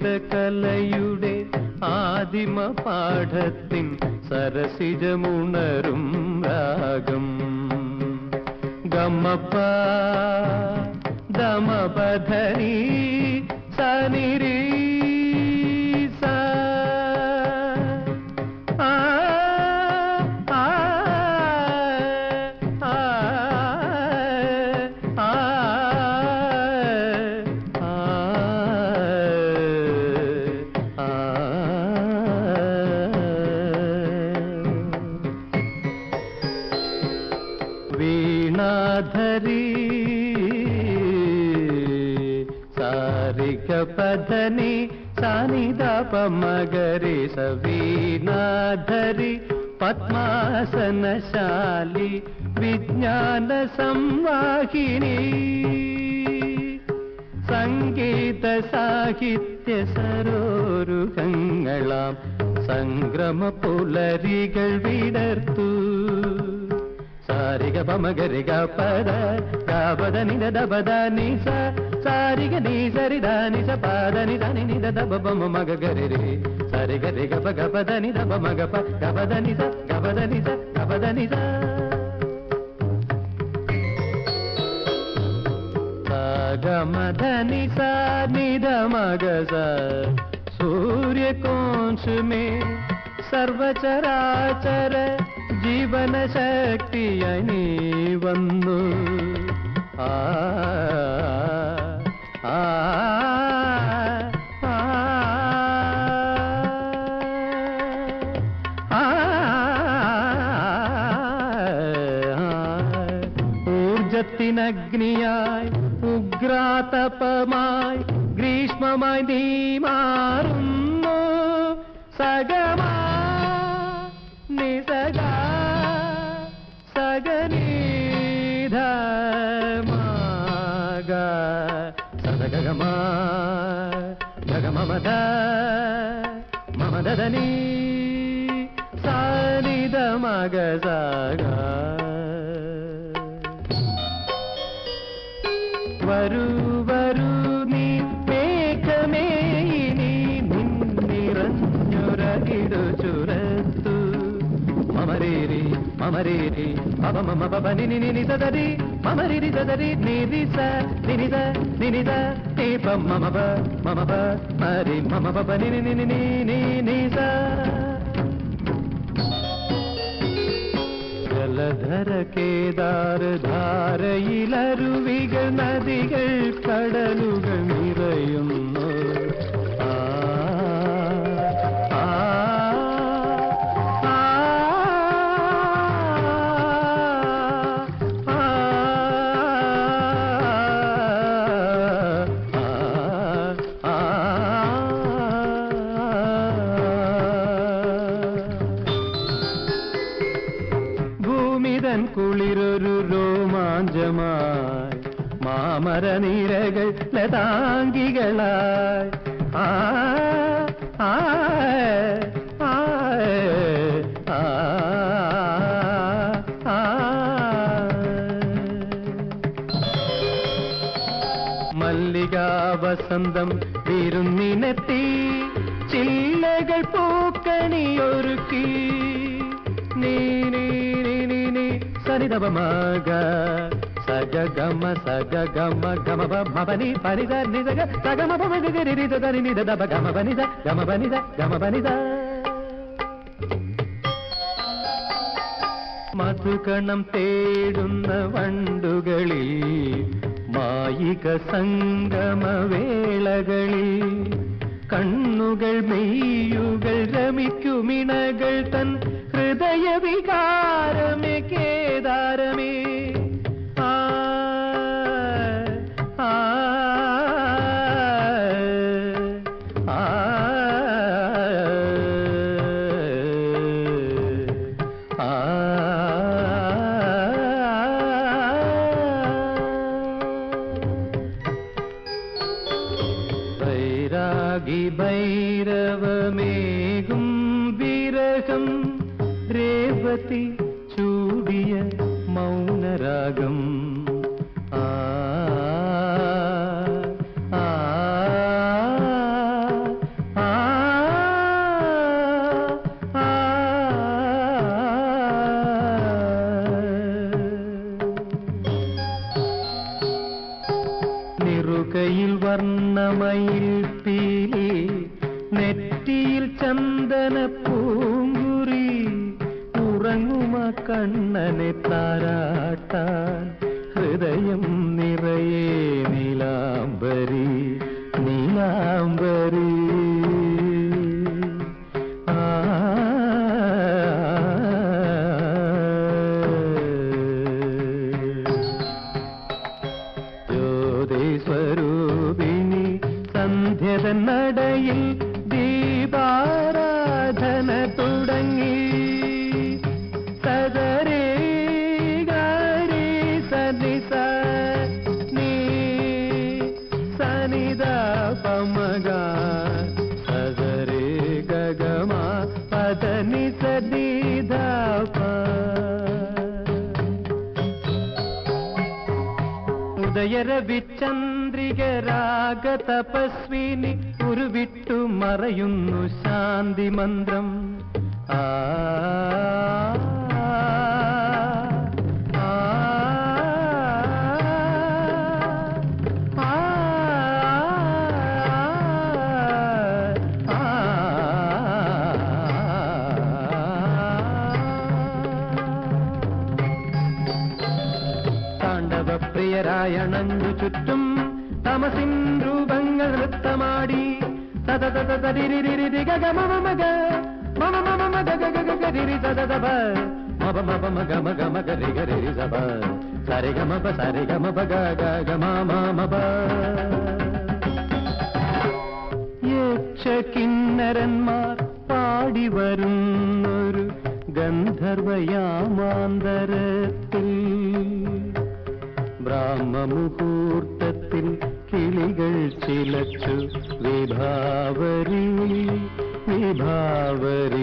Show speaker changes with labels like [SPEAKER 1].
[SPEAKER 1] സംഗീത കലയുടെ ആദിമ പാഠത്തിൻ സരസിജമുണരും രാഗം. ഗമപ്പ ദമപധനി സനിരീ സാനിദാപ മഗരി സവീണാധരി പത്മാസനശാലി വിജ്ഞാന സംവാഹിനി സംഗീത സാഹിത്യ സരോരുഹങ്ങളാം സംഗ്രമ പുലരികൾ വിടർത്തു. സാരിക പമഗരിക പദ ഗാപദ നിദ ദബദ നിസ ಸಾರಿಗೆ ನೀ ಸರಿ ದಾನಿ ಸ ಪಾದ ನಿ ದಾನಿ ನಿದ ದಬ ಬಮ ಮಗ ಗರಿ ರೇ ಸರಿ ಗರಿ ಗಪ ಗಪ ಧನಿ ದಬ ಮಗ ಪ ಗಪ ಧನಿ ಸ ಗಪ ಧನಿ ಸ ಗಪ ಧನಿ ಸ గమ ధని సా నిద మగ సూర్య కోంశ మే సర్వచరాచర జీవన శక్తి అని వన్ను ఆ ഊർജത്തിനഗ്നിയായി ഉഗ്രാതപമായി ഗ്രീഷ്മമായി നീ മാറുന്നു സഗമാ നിസഗ സഗനീധമാഗ സദഗമ ഗഗമമദ മമദനി സാനിദ മഗ സഗ ಬರುವರು ನೀಕಮೇನಿ ನಿನ್ನಿರಂಜುರಗಿಡು ಚುರತ್ತು ಮಮರೇರಿ ಮಮರೇರಿ ಮಮ ಮಮ ಬಬನಿ ನಿನಿ ಸದರಿ ಮಮರಿರಿ ಸದರಿ ನಿರಿಸ ನಿನಿದ ನಿನಿದ ನೀಪ ಮಮ ಬ ಮಮ ಬ ಮರಿ ಮಮ ಬಬನಿ ನಿನಿ ನೀ ನೀ ನೀ ಸಾ നിനി കേദാർ ധാരയിലരുവികൾ നദികൾ കടലുകൾ നിറയുന്നു. ഭൂമിതൻ കുളിരൊരു രോമാഞ്ചമായി മാമര നീരകൾ ലതാംഗികളായി. ആ ആ വസന്തം വിരുന്നിനെത്തി ചില്ലകൾ പൂക്കണിയൊരുക്കി. നീ നീ സരിതപമാക സഗ ഗമ സഗ ഗമ ഗമ ഭവനി പരിത നിസഗ സഗമ ഭവനി രി നിദ ദബ ഗമ ബനിത ഗമ ബനിത ഗമ ബനിത മധുകണം തേടുന്ന വണ്ടുകളിൽ മായിക സംഗമവേളകളിൽ കണ്ണുകൾ മെയ്യുകൾ രമിക്കുമിണകൾ തൻ हृदय विकार में केदार में आ, आ, രേവതി ചൂടിയ മൗനരാഗം. നിറുകയിൽ വർണമയിൽ പീലി നെറ്റിയിൽ ചന്ദന കണ്ണനെ താരാട്ടാൻ ഹൃദയം നിറയെ നീലാംബരി നീലാംബരി. ജ്യോതിസ്വരൂപിണി സന്ധ്യതനടയിൽ നടയിൽ ദീപാരാധന സനിത പമഗ സദരേ ഗഗമ പദനി സദീധ ഉദയരവിചന്ദ്രിക രാഗ തപസ്വിനി ഉരുവിട്ടു മറയുന്നു ശാന്തി മന്ത്രം. ആ, തതതതതരിരിരിരിഗഗമമമഗ മമമമമഗഗഗഗരിരി തതതപ മപമപമഗമഗമഗരിഗരിരി സപ സരിഗമപ സരിഗമപ ഗഗമമമപ യക്ഷകിന്നരന്മാർ പാടി വരുന്നൊരു ഗന്ധർവയാമാന്തരത്തിൽ ബ്രാഹ്മമുഹൂർത്തത്തിൽ കിളികൾ ചിലച്ചു വിഭാവരി വിഭാവരി വിഭാവരി വിഭാവരി